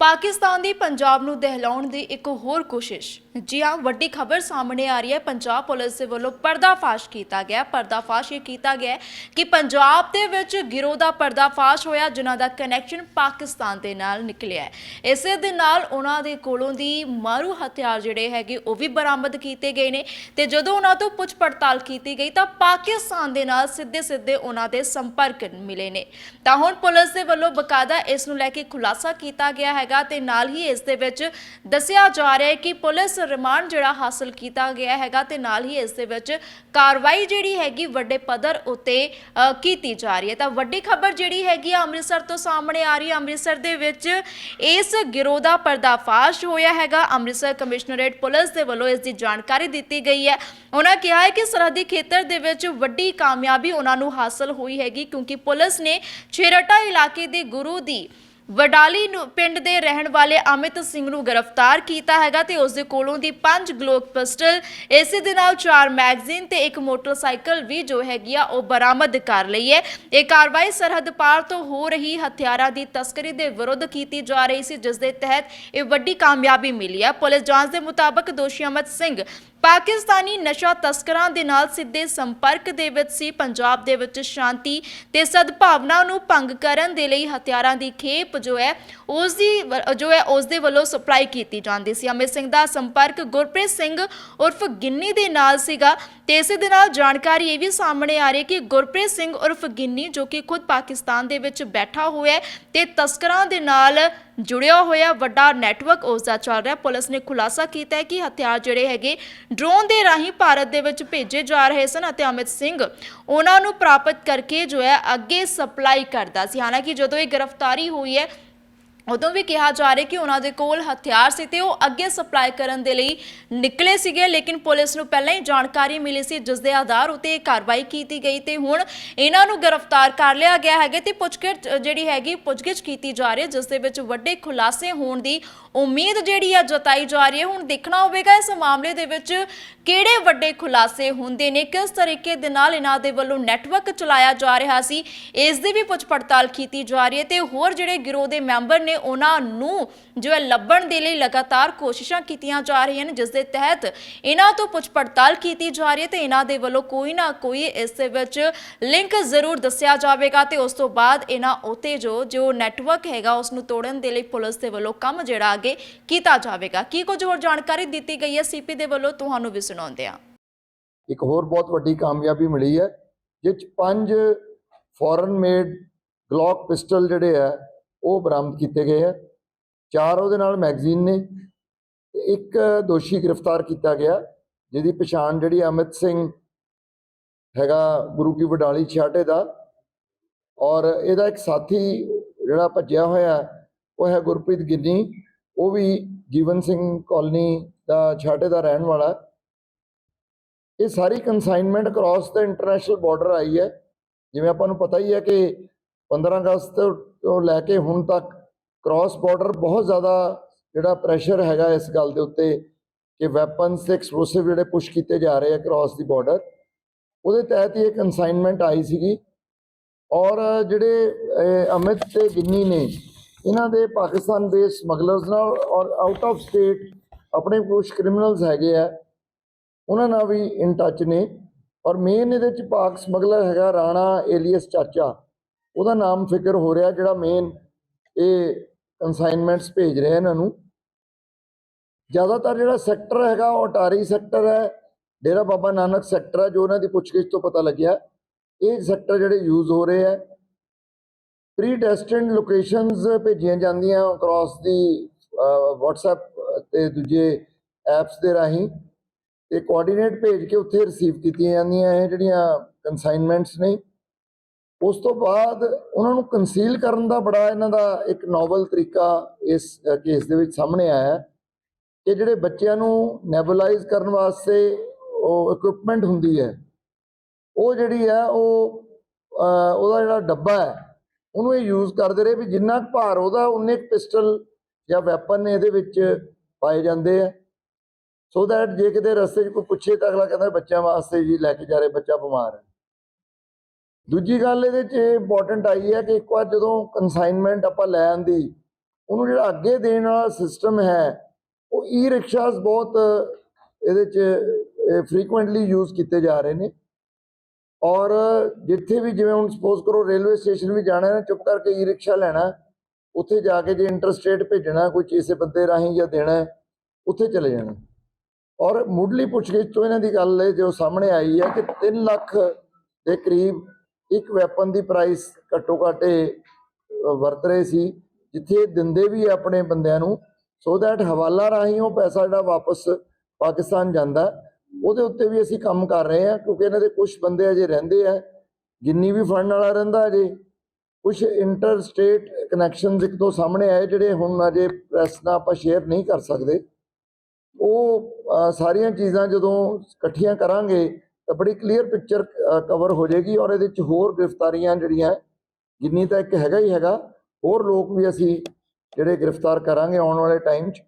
ਪਾਕਿਸਤਾਨ ਦੀ ਪੰਜਾਬ ਨੂੰ ਦਹਿਲਾਉਣ ਦੀ ਇੱਕ ਹੋਰ ਕੋਸ਼ਿਸ਼। ਜੀ ਹਾਂ, ਵੱਡੀ ਖਬਰ ਸਾਹਮਣੇ ਆ ਰਹੀ ਹੈ। ਪੰਜਾਬ ਪੁਲਿਸ ਦੇ ਵੱਲੋਂ ਪਰਦਾਫਾਸ਼ ਕੀਤਾ ਗਿਆ। ਪਰਦਾਫਾਸ਼ ਇਹ ਕੀਤਾ ਗਿਆ ਕਿ ਪੰਜਾਬ ਦੇ ਵਿੱਚ ਗਿਰੋਹ ਦਾ ਪਰਦਾਫਾਸ਼ ਹੋਇਆ, ਜਿਨ੍ਹਾਂ ਦਾ ਕਨੈਕਸ਼ਨ ਪਾਕਿਸਤਾਨ ਦੇ ਨਾਲ ਨਿਕਲਿਆ ਹੈ। ਇਸੇ ਦੇ ਨਾਲ ਉਹਨਾਂ ਦੇ ਕੋਲੋਂ ਦੀ ਮਾਰੂ ਹਥਿਆਰ ਜਿਹੜੇ ਹੈਗੇ, ਉਹ ਵੀ ਬਰਾਮਦ ਕੀਤੇ ਗਏ ਨੇ ਤੇ ਜਦੋਂ ਉਹਨਾਂ ਤੋਂ ਪੁੱਛ ਪੜਤਾਲ ਕੀਤੀ ਗਈ ਤਾਂ ਪਾਕਿਸਤਾਨ ਦੇ ਨਾਲ ਸਿੱਧੇ ਸਿੱਧੇ ਉਹਨਾਂ ਦੇ ਸੰਪਰਕ ਮਿਲੇ ਨੇ। ਤਾਂ ਹੁਣ ਪੁਲਿਸ ਦੇ ਵੱਲੋਂ ਬਕਾਇਦਾ ਇਸ ਨੂੰ ਲੈ ਕੇ ਖੁਲਾਸਾ ਕੀਤਾ ਗਿਆ ਹੈਗਾ ਤੇ ਨਾਲ ਹੀ ਇਸ ਦੇ ਵਿੱਚ ਦੱਸਿਆ ਜਾ ਰਿਹਾ ਹੈ ਕਿ ਪੁਲਿਸ ਰਿਮਾਂਡ ਜਿਹੜਾ ਹਾਸਲ ਕੀਤਾ ਗਿਆ ਹੈਗਾ ਤੇ ਨਾਲ ਹੀ ਇਸ ਦੇ ਵਿੱਚ ਕਾਰਵਾਈ ਜਿਹੜੀ ਹੈਗੀ ਵੱਡੇ ਪੱਧਰ ਉੱਤੇ ਕੀਤੀ ਜਾ ਰਹੀ ਹੈ। ਤਾਂ ਵੱਡੀ ਖਬਰ ਜਿਹੜੀ ਹੈਗੀ ਆ ਅੰਮ੍ਰਿਤਸਰ ਤੋਂ ਸਾਹਮਣੇ ਆ ਰਹੀ ਹੈ। ਅੰਮ੍ਰਿਤਸਰ ਦੇ ਵਿੱਚ ਇਸ ਗਿਰੋਹ ਦਾ ਪਰਦਾਫਾਸ਼ ਹੋਇਆ ਹੈਗਾ। ਅੰਮ੍ਰਿਤਸਰ ਕਮਿਸ਼ਨਰੇਟ ਪੁਲਿਸ ਦੇ ਵੱਲੋਂ ਇਸ ਦੀ ਜਾਣਕਾਰੀ ਦਿੱਤੀ ਗਈ ਹੈ। ਉਹਨਾਂ ਕਿਹਾ ਹੈ ਕਿ ਸਰਹੱਦੀ ਖੇਤਰ ਦੇ ਵਿੱਚ ਵੱਡੀ ਕਾਮਯਾਬੀ ਉਹਨਾਂ ਨੂੰ ਹਾਸਲ ਹੋਈ ਹੈਗੀ ਕਿਉਂਕਿ ਪੁਲਿਸ ਨੇ ਛੇਰਟਾ ਇਲਾਕੇ ਦੇ ਗੁਰੂ ਦੀ ਵਡਾਲੀ ਨੂੰ ਪਿੰਡ ਦੇ ਰਹਿਣ ਵਾਲੇ ਅਮਿਤ ਸਿੰਘ ਨੂੰ ਗ੍ਰਿਫਤਾਰ ਕੀਤਾ ਹੈਗਾ ਤੇ ਉਸ ਦੇ ਕੋਲੋਂ ਦੀ ਪੰਜ ਗਲੋਕ ਪਿਸਟਲ ਇਸੇ ਦੇ ਨਾਲ ਚਾਰ ਮੈਗਜ਼ੀਨ ਤੇ ਇੱਕ ਮੋਟਰਸਾਈਕਲ ਵੀ ਜੋ ਹੈਗੀ ਆ, ਉਹ ਬਰਾਮਦ ਕਰ ਲਈ ਹੈ। ਇਹ ਕਾਰਵਾਈ ਸਰਹੱਦ ਪਾਰ ਤੋਂ ਹੋ ਰਹੀ ਹਥਿਆਰਾਂ ਦੀ ਤਸਕਰੀ ਦੇ ਵਿਰੁੱਧ ਕੀਤੀ ਜਾ ਰਹੀ ਸੀ, ਜਿਸ ਦੇ ਤਹਿਤ ਇਹ ਵੱਡੀ ਕਾਮਯਾਬੀ ਮਿਲੀ ਹੈ। ਪੁਲਿਸ ਜਾਂਚ ਦੇ ਮੁਤਾਬਕ ਦੋਸ਼ੀ ਅਮਿਤ ਸਿੰਘ ਪਾਕਿਸਤਾਨੀ ਨਸ਼ਾ ਤਸਕਰਾਂ ਦੇ ਨਾਲ ਸਿੱਧੇ ਸੰਪਰਕ ਦੇ ਵਿੱਚ ਸੀ। ਪੰਜਾਬ ਦੇ ਵਿੱਚ ਸ਼ਾਂਤੀ ਤੇ ਸਦਭਾਵਨਾ ਨੂੰ ਭੰਗ ਕਰਨ ਦੇ ਲਈ ਹਥਿਆਰਾਂ ਦੀ ਖੇਪ ਜੋ ਹੈ ਉਸ ਦੀ ਜੋ ਹੈ ਉਸ ਦੇ ਵੱਲੋਂ ਸਪਲਾਈ ਕੀਤੀ ਜਾਂਦੀ ਸੀ। ਅਮਿਤ ਸਿੰਘ ਦਾ ਸੰਪਰਕ ਗੁਰਪ੍ਰੀਤ ਸਿੰਘ ਉਰਫ ਗਿੰਨੀ ਦੇ ਨਾਲ ਸੀਗਾ ਤੇ ਇਸੇ ਦੇ ਨਾਲ ਜਾਣਕਾਰੀ ਇਹ ਵੀ ਸਾਹਮਣੇ ਆ ਰਹੀ ਹੈ ਕਿ ਗੁਰਪ੍ਰੀਤ ਸਿੰਘ ਉਰਫ ਗਿੰਨੀ ਜੋ ਕਿ ਖੁਦ ਪਾਕਿਸਤਾਨ ਦੇ ਵਿੱਚ ਬੈਠਾ ਹੋਇਆ ਹੈ ਤੇ ਤਸਕਰਾਂ ਦੇ ਨਾਲ ਜੁੜਿਆ ਹੋਇਆ ਵੱਡਾ ਨੈਟਵਰਕ ਉਸ ਦਾ ਚੱਲ ਰਿਹਾ। ਪੁਲਿਸ ਨੇ ਖੁਲਾਸਾ ਕੀਤਾ ਹੈ ਕਿ ਹਥਿਆਰ ਜਿਹੜੇ ਹੈਗੇ, ਡਰੋਨ ਦੇ ਰਾਹੀਂ ਭਾਰਤ ਦੇ ਵਿੱਚ ਭੇਜੇ ਜਾ ਰਹੇ ਸਨ ਅਤੇ ਅਮਿਤ ਸਿੰਘ ਉਹਨਾਂ ਨੂੰ ਪ੍ਰਾਪਤ ਕਰਕੇ ਜੋ ਹੈ ਅੱਗੇ ਸਪਲਾਈ ਕਰਦਾ ਸੀ। ਹਾਲਾਂਕਿ ਜਦੋਂ ਇਹ ਗ੍ਰਿਫਤਾਰੀ ਹੋਈ ਹੈ ਉਦੋਂ ਵੀ ਕਿਹਾ ਜਾ ਰਿਹਾ ਕਿ ਉਹਨਾਂ ਦੇ ਕੋਲ ਹਥਿਆਰ ਸੀ ਤੇ ਉਹ ਅੱਗੇ ਸਪਲਾਈ ਕਰਨ ਦੇ ਲਈ ਨਿਕਲੇ ਸੀਗੇ, ਲੇਕਿਨ ਪੁਲਿਸ ਨੂੰ ਪਹਿਲਾਂ ਹੀ ਜਾਣਕਾਰੀ ਮਿਲੀ ਸੀ, ਜਿਸ ਦੇ ਆਧਾਰ ਉਤੇ ਕਾਰਵਾਈ ਕੀਤੀ ਗਈ ਤੇ ਹੁਣ ਇਹਨਾਂ ਨੂੰ ਗ੍ਰਿਫਤਾਰ ਕਰ ਲਿਆ ਗਿਆ ਹੈਗਾ ਤੇ ਪੁੱਛਗਿੱਛ ਜਿਹੜੀ ਹੈਗੀ ਪੁੱਛਗਿੱਛ ਕੀਤੀ ਜਾ ਰਹੀ ਹੈ, ਜਿਸ ਦੇ ਵਿੱਚ ਵੱਡੇ ਖੁਲਾਸੇ ਹੋਣ ਦੀ ਉਮੀਦ ਜਿਹੜੀ ਆ ਜਤਾਈ ਜਾ ਰਹੀ ਹੈ। ਹੁਣ ਦੇਖਣਾ ਹੋਵੇਗਾ ਇਸ ਮਾਮਲੇ ਦੇ ਵਿੱਚ ਕਿਹੜੇ ਵੱਡੇ ਖੁਲਾਸੇ ਹੁੰਦੇ ਨੇ, ਕਿਸ ਤਰੀਕੇ ਦੇ ਨਾਲ ਇਹਨਾਂ ਦੇ ਵੱਲੋਂ ਨੈਟਵਰਕ ਚਲਾਇਆ ਜਾ ਰਿਹਾ ਸੀ, ਇਸ ਦੀ ਵੀ ਪੁੱਛ ਪੜਤਾਲ ਕੀਤੀ ਜਾ ਰਹੀ ਹੈ ਤੇ ਹੋਰ ਜਿਹੜੇ ਗਿਰੋਹ ਦੇ ਮੈਂਬਰ ਨੇ ਉਹਨਾਂ ਨੂੰ ਜੋ ਹੈ ਲੱਭਣ ਦੇ ਲਈ ਲਗਾਤਾਰ ਕੋਸ਼ਿਸ਼ਾਂ ਕੀਤੀਆਂ ਜਾ ਰਹੀਆਂ ਨੇ, ਜਿਸ ਦੇ ਤਹਿਤ ਇਹਨਾਂ ਤੋਂ ਪੁੱਛ ਪੜਤਾਲ ਕੀਤੀ ਜਾ ਰਹੀ ਹੈ ਤੇ ਇਹਨਾਂ ਦੇ ਵੱਲੋਂ ਕੋਈ ਨਾ ਕੋਈ ਇਸ ਦੇ ਵਿੱਚ ਲਿੰਕ ਜ਼ਰੂਰ ਦੱਸਿਆ ਜਾਵੇਗਾ ਤੇ ਉਸ ਤੋਂ ਬਾਅਦ ਇਹਨਾਂ ਉਤੇ ਜੋ ਜੋ ਨੈਟਵਰਕ ਹੈਗਾ ਉਸ ਨੂੰ ਤੋੜਨ ਦੇ ਲਈ ਪੁਲਿਸ ਦੇ ਵੱਲੋਂ ਕੰਮ ਜਿਹੜਾ ਅੱਗੇ ਕੀਤਾ ਜਾਵੇਗਾ। ਕੀ ਕੁਝ ਹੋਰ ਜਾਣਕਾਰੀ ਦਿੱਤੀ ਗਈ ਹੈ? ਸੀਪੀ ਦੇ ਵੱਲੋਂ ਤੁਹਾਨੂੰ ਵੀ ਸੁਣਾਉਂਦੇ ਹਾਂ। ਇੱਕ ਹੋਰ ਬਹੁਤ ਵੱਡੀ ਕਾਮਯਾਬੀ ਮਿਲੀ ਹੈ ਜਿਸ ਪੰਜ ਫੋਰਨ ਮੇਡ ਗਲੌਕ ਪਿਸਟਲ ਜਿਹੜੇ ਆ ਉਹ ਬਰਾਮਦ ਕੀਤੇ ਗਏ ਆ। ਚਾਰ ਉਹਦੇ ਨਾਲ ਮੈਗਜ਼ੀਨ ਨੇ। ਇੱਕ ਦੋਸ਼ੀ ਗ੍ਰਿਫਤਾਰ ਕੀਤਾ ਗਿਆ, ਜਿਹਦੀ ਪਛਾਣ ਜਿਹੜੀ ਅਮਿਤ ਸਿੰਘ ਹੈਗਾ, ਗੁਰੂ ਕੀ ਵਡਾਲੀ ਛਾਟੇ ਦਾ। ਔਰ ਇਹਦਾ ਇੱਕ ਸਾਥੀ ਜਿਹੜਾ ਭੱਜਿਆ ਹੋਇਆ, ਉਹ ਹੈ ਗੁਰਪ੍ਰੀਤ ਗਿੱਨੀ। ਉਹ ਵੀ ਜੀਵਨ ਸਿੰਘ ਕਾਲਨੀ ਦਾ ਛਾਟੇ ਦਾ ਰਹਿਣ ਵਾਲਾ। ਇਹ ਸਾਰੀ ਕਨਸਾਈਨਮੈਂਟ ਕ੍ਰਾਸ ਦਾ ਇੰਟਰਨੈਸ਼ਨਲ ਬਾਰਡਰ ਆਈ ਹੈ। ਜਿਵੇਂ ਆਪਾਂ ਨੂੰ ਪਤਾ ਹੀ ਹੈ ਕਿ 15 ਅਗਸਤ ਤੋਂ ਲੈ ਕੇ ਹੁਣ ਤੱਕ ਕ੍ਰਾਸ ਬਾਰਡਰ ਬਹੁਤ ਜ਼ਿਆਦਾ ਜਿਹੜਾ ਪ੍ਰੈਸ਼ਰ ਹੈਗਾ ਇਸ ਗੱਲ ਦੇ ਉੱਤੇ ਕਿ ਵੈਪਨਸ ਤੇ ਐਕਸਪਲੋਸਿਵ ਜਿਹੜੇ ਪੁਸ਼ ਕੀਤੇ ਜਾ ਰਹੇ ਆ ਕ੍ਰਾਸ ਦੀ ਬਾਰਡਰ ਉਹਦੇ ਤਹਿਤ ਹੀ ਇਹ ਕਨਸਾਈਨਮੈਂਟ ਆਈ ਸੀਗੀ ਔਰ ਜਿਹੜੇ ਅਮਿਤ ਤੇ ਗਿੰਨੀ ਨੇ, ਇਹਨਾਂ ਦੇ ਪਾਕਿਸਤਾਨ ਦੇ ਸਮਗਲਰਸ ਨਾਲ ਔਰ ਆਊਟ ਆਫ ਸਟੇਟ ਆਪਣੇ ਕੁਝ ਕ੍ਰਿਮੀਨਲਸ ਹੈਗੇ ਆ, ਉਹਨਾਂ ਨਾਲ ਵੀ ਇਨ ਟੱਚ ਨੇ ਔਰ ਮੇਨ ਇਹਦੇ ਚ ਪਾਕ ਸਮਗਲਰ ਹੈਗਾ ਰਾਣਾ ਏਲੀਅਸ ਚਾਚਾ। ਉਹਦਾ ਨਾਮ ਫਿਕਰ ਹੋ ਰਿਹਾ ਜਿਹੜਾ ਮੇਨ ਇਹ ਕਨਸਾਈਨਮੈਂਟਸ ਭੇਜ ਰਿਹਾ ਇਹਨਾਂ ਨੂੰ। ਜ਼ਿਆਦਾਤਰ ਜਿਹੜਾ ਸੈਕਟਰ ਹੈਗਾ, ਉਹ ਅਟਾਰੀ ਸੈਕਟਰ ਹੈ, ਡੇਰਾ ਬਾਬਾ ਨਾਨਕ ਸੈਕਟਰ ਹੈ, ਜੋ ਉਹਨਾਂ ਦੀ ਪੁੱਛਗਿੱਛ ਤੋਂ ਪਤਾ ਲੱਗਿਆ। ਇਹ ਸੈਕਟਰ ਜਿਹੜੇ ਯੂਜ਼ ਹੋ ਰਹੇ ਹੈ ਪ੍ਰੀ ਡੈਸਟਿਨਡ ਲੋਕੇਸ਼ਨਸ ਭੇਜੀਆਂ ਜਾਂਦੀਆਂ ਅਕ੍ਰੋਸ ਦੀ WhatsApp ਤੇ ਦੂਜੇ ਐਪਸ ਦੇ ਰਾਹੀਂ। ਤੇ ਕੋਆਰਡੀਨੇਟ ਭੇਜ ਕੇ ਉੱਥੇ ਰਿਸੀਵ ਕੀਤੀਆਂ ਜਾਂਦੀਆਂ ਇਹ ਜਿਹੜੀਆਂ ਕਨਸਾਈਨਮੈਂਟਸ ਨੇ। ਉਸ ਤੋਂ ਬਾਅਦ ਉਹਨਾਂ ਨੂੰ ਕੰਸੀਲ ਕਰਨ ਦਾ ਬੜਾ ਇਹਨਾਂ ਦਾ ਇੱਕ ਨੋਵਲ ਤਰੀਕਾ ਇਸ ਕੇਸ ਦੇ ਵਿੱਚ ਸਾਹਮਣੇ ਆਇਆ ਕਿ ਜਿਹੜੇ ਬੱਚਿਆਂ ਨੂੰ ਨੈਬੂਲਾਈਜ਼ ਕਰਨ ਵਾਸਤੇ ਉਹ ਇਕਵਿਪਮੈਂਟ ਹੁੰਦੀ ਹੈ, ਉਹ ਜਿਹੜੀ ਹੈ ਉਹ ਉਹਦਾ ਜਿਹੜਾ ਡੱਬਾ ਹੈ, ਉਹਨੂੰ ਇਹ ਯੂਜ਼ ਕਰਦੇ ਰਹੇ ਵੀ ਜਿੰਨਾ ਕੁ ਭਾਰ ਉਹਦਾ, ਉਨੇ ਪਿਸਟਲ ਜਾਂ ਵੈਪਨ ਇਹਦੇ ਵਿੱਚ ਪਾਏ ਜਾਂਦੇ ਆ ਸੋ ਦੈਟ ਜੇ ਕਿਤੇ ਰਸਤੇ 'ਚ ਕੋਈ ਪੁੱਛੇ ਤਾਂ ਅਗਲਾ ਕਹਿੰਦਾ ਬੱਚਿਆਂ ਵਾਸਤੇ ਜੀ ਲੈ ਕੇ ਜਾ ਰਹੇ, ਬੱਚਾ ਬਿਮਾਰ ਹੈ। ਦੂਜੀ ਗੱਲ ਇਹਦੇ 'ਚ ਇੰਪੋਰਟੈਂਟ ਆਈ ਹੈ ਕਿ ਇੱਕ ਵਾਰ ਜਦੋਂ ਕਨਸਾਈਨਮੈਂਟ ਆਪਾਂ ਲੈ ਆਂਦੀ, ਉਹਨੂੰ ਜਿਹੜਾ ਅੱਗੇ ਦੇਣ ਵਾਲਾ ਸਿਸਟਮ ਹੈ, ਉਹ ਈ ਰਿਕਸ਼ਾਸ ਬਹੁਤ ਇਹਦੇ ਚ ਫ੍ਰੀਕੁਐਂਟਲੀ ਯੂਜ਼ ਕੀਤੇ ਜਾ ਰਹੇ ਨੇ। ਔਰ ਜਿੱਥੇ ਵੀ ਜਿਵੇਂ ਹੁਣ ਸਪੋਜ਼ ਕਰੋ ਰੇਲਵੇ ਸਟੇਸ਼ਨ ਵੀ ਜਾਣਾ ਹੈ, ਚੁੱਪ ਕਰਕੇ ਈ ਰਿਕਸ਼ਾ ਲੈਣਾ ਉੱਥੇ ਜਾ ਕੇ ਜੇ ਇੰਟਰਸਟ ਰੇਟ ਭੇਜਣਾ ਕੋਈ ਕਿਸੇ ਬੰਦੇ ਰਾਹੀਂ ਜਾਂ ਦੇਣਾ ਉੱਥੇ ਚਲੇ ਜਾਣਾ ਔਰ ਮੁੱਢਲੀ ਪੁੱਛਗਿੱਛ ਤੋਂ ਇਹਨਾਂ ਦੀ ਗੱਲ ਹੈ ਜੋ ਸਾਹਮਣੇ ਆਈ ਹੈ ਕਿ 3 ਲੱਖ ਦੇ ਕਰੀਬ ਇੱਕ ਵੈਪਨ ਦੀ ਪ੍ਰਾਈਸ ਘੱਟੋ ਘੱਟ ਇਹ, ਵਰਤ ਰਹੇ ਸੀ ਜਿੱਥੇ ਦਿੰਦੇ ਵੀ ਹੈ ਆਪਣੇ ਬੰਦਿਆਂ ਨੂੰ ਸੋ ਦੈਟ ਹਵਾਲਾ ਰਾਹੀਂ ਉਹ ਪੈਸਾ ਜਿਹੜਾ ਵਾਪਸ ਪਾਕਿਸਤਾਨ ਜਾਂਦਾ। ਉਹਦੇ ਉੱਤੇ ਵੀ ਅਸੀਂ ਕੰਮ ਕਰ ਰਹੇ ਹਾਂ ਕਿਉਂਕਿ ਇਹਨਾਂ ਦੇ ਕੁਝ ਬੰਦੇ ਅਜੇ ਰਹਿੰਦੇ ਆ ਜਿੰਨੀ ਵੀ ਫੰਡ ਵਾਲਾ ਰਹਿੰਦਾ ਅਜੇ। ਕੁਝ ਇੰਟਰ ਸਟੇਟ ਕਨੈਕਸ਼ਨਸ ਇੱਕ ਤੋਂ ਸਾਹਮਣੇ ਆਏ ਜਿਹੜੇ ਹੁਣ ਅਜੇ ਪ੍ਰੈਸ ਨਾਲ ਆਪਾਂ ਸ਼ੇਅਰ ਨਹੀਂ ਕਰ ਸਕਦੇ। ਉਹ ਸਾਰੀਆਂ ਚੀਜ਼ਾਂ ਜਦੋਂ ਇਕੱਠੀਆਂ ਕਰਾਂਗੇ ਤਾਂ ਬੜੀ ਕਲੀਅਰ ਪਿਕਚਰ ਕਵਰ ਹੋ ਜਾਏਗੀ ਔਰ ਇਹਦੇ ਵਿੱਚ ਹੋਰ ਗ੍ਰਿਫਤਾਰੀਆਂ ਜਿਹੜੀਆਂ ਜਿੰਨੀ ਤਾਂ ਇੱਕ ਹੈਗਾ ਹੀ ਹੈਗਾ, ਹੋਰ ਲੋਕ ਵੀ ਅਸੀਂ ਜਿਹੜੇ ਗ੍ਰਿਫਤਾਰ ਕਰਾਂਗੇ ਆਉਣ ਵਾਲੇ ਟਾਈਮ 'ਚ